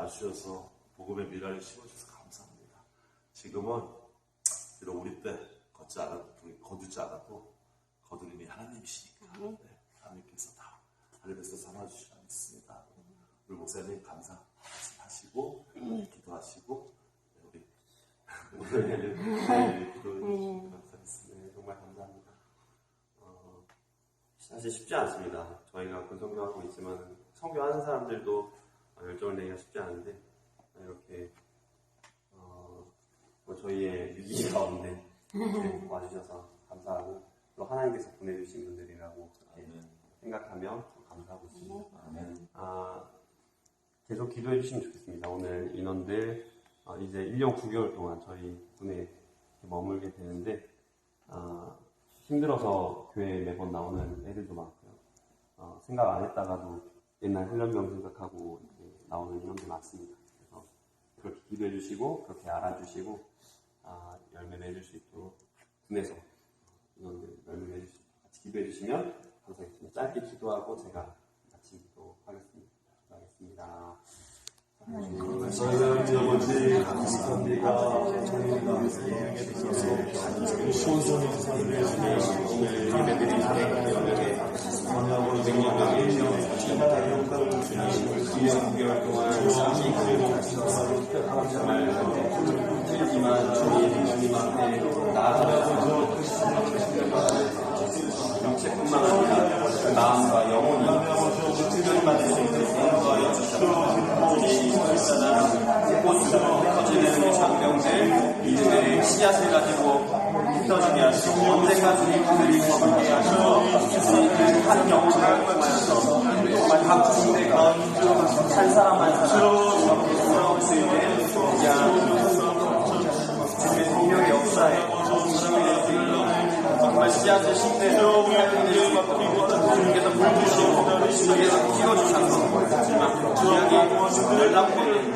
와주셔서 복음의 미라를 심어주셔서 감사합니다. 지금은 비록 우리 때 걷지 않아도 거두지 않아도 거두님이 하나님이시니까 네, 하나님께서 다 하늘에서 삼아주시라 믿습니다. 우리 목사님 감사 말씀하시고 기도하시고 네, 우리 오늘 기도해 감사했습니다. 네, 정말 감사합니다. 어, 사실 쉽지 않습니다. 저희가 군성교하고 있지만 성교하는 사람들도 열정을 내기가 쉽지 않은데 이렇게 어, 뭐 저희의 위기 가운데 이렇게 와주셔서 감사하고 또 하나님께서 보내주신 분들이라고 생각하며 또 감사하고 있습니다. 아, 계속 기도해 주시면 좋겠습니다. 오늘 인원들 어, 이제 1년 9개월 동안 저희 군에 머물게 되는데 아, 힘들어서 교회에 매번 나오는 애들도 많고요. 어, 생각 안 했다가도 옛날 훈련병 생각하고 나오는 인원들 많습니다. 그래서 그렇게 기도해 주시고 그렇게 알아주시고 아, 열매 맺을 수 있도록 군에서 인원들 열매 맺을 수 있도록 같이 기도해 주시면 감사하겠습니다. 짧게 기도하고 제가 같이 기도하겠습니다. 기도하겠습니다. 저희는 아버지 감사합니다. 예능에 있어서 시온성의 삶을 예배드린 하나님께 원하고 능력을 주님의 영광을 주시고 2년 9개월 동안 주님 그리고 정말 하지만 주님 주님 앞에 나아가서 육체뿐만 아니라 그 마음과 영혼이 특별히 받을 수 있는 인도하여 주셨습니다. 이 설사나 꽃으로 터지는 이 장병들 믿음의 씨앗을 가지고 흩어지게 하시고 언제까지 그들이 머물게 하시고 주님 한 영혼을 각 군대가 한 사람 한 사람 이렇게 돌아올 수 있는 그냥 주님의 성령의 역사에 정말 씨앗을 심대로 주님께서 물 주시고 주님께서 키워주셔서 하지만 주약이 연락되는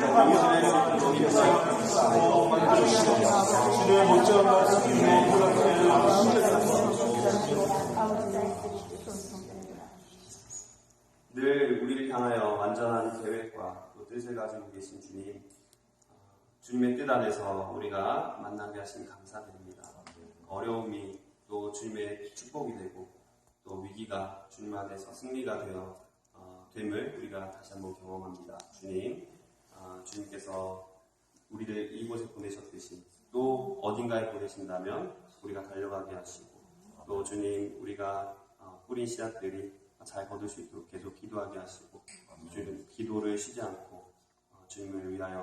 주님의 못지않은 말씀을 늘 우리를 향하여 완전한 계획과 또 뜻을 가지고 계신 주님, 어, 주님의 뜻 안에서 우리가 만나게 하신 감사드립니다. 어려움이 또 주님의 축복이 되고 또 위기가 주님 안에서 승리가 되어 어, 됨을 우리가 다시 한번 경험합니다. 주님, 어, 주님께서 우리를 이곳에 보내셨듯이 또 어딘가에 보내신다면 우리가 달려가게 하시고 또 주님 우리가 어, 뿌린 씨앗들이 잘 거둘 수 있도록 계속 기도하게 하시고 주님 기도를 쉬지 않고 어, 주님을 위하여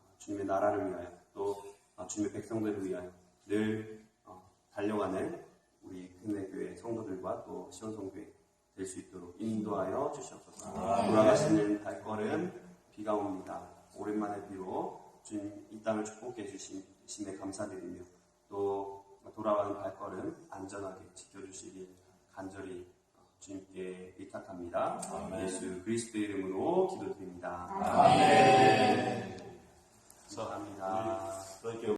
어, 주님의 나라를 위하여 또 어, 주님의 백성들을 위하여 늘 어, 달려가는 우리 금내교회 성도들과 또 시원성교회 될 수 있도록 인도하여 주시옵소서. 돌아가시는 발걸음 비가 옵니다. 오랜만에 비로 주님 이 땅을 축복해 주심에 감사드리며 또 돌아가는 발걸음 안전하게 지켜주시길 간절히 주님께 의탁합니다. 예수 그리스도의 이름으로 기도드립니다. 아멘. 저희께